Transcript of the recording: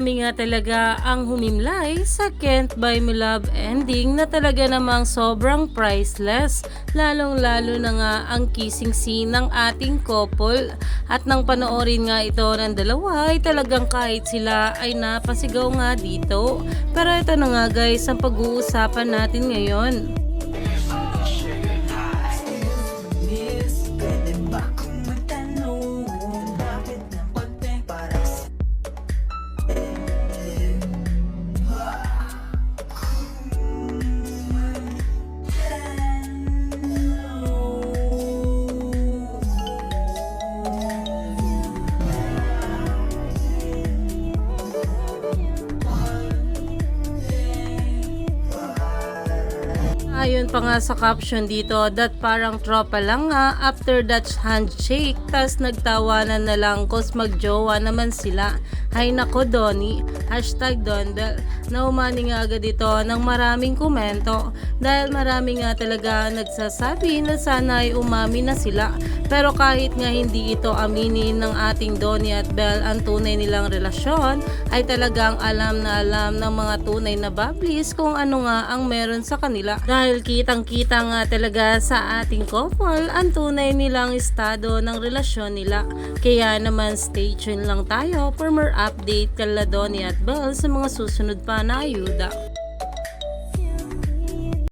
Marami nga talaga ang humimlay sa Can't Buy Me Love ending na talaga namang sobrang priceless. Lalong-lalo na nga ang kissing scene ng ating couple. At nang panoorin nga ito ng dalawa ay talagang kahit sila ay napasigaw nga dito. Pero ito na nga guys ang pag-uusapan natin ngayon. Ayon pa nga sa caption dito that parang tropa lang nga after that handshake tas nagtawanan na lang cause magjowa naman sila. Hay nako Donnie, hashtag Donbel. Naumani nga agad ito ng maraming komento dahil marami nga talaga nagsasabi na sana ay umami na sila. Pero kahit nga hindi ito aminin ng ating Donnie at Belle ang tunay nilang relasyon ay talagang alam na alam ng mga tunay na bablis kung ano nga ang meron sa kanila. Dahil kitang kita nga talaga sa ating couple ang tunay nilang estado ng relasyon nila. Kaya naman stay tuned lang tayo for more update kala Donnie at Belle sa mga susunod pa na ayuda.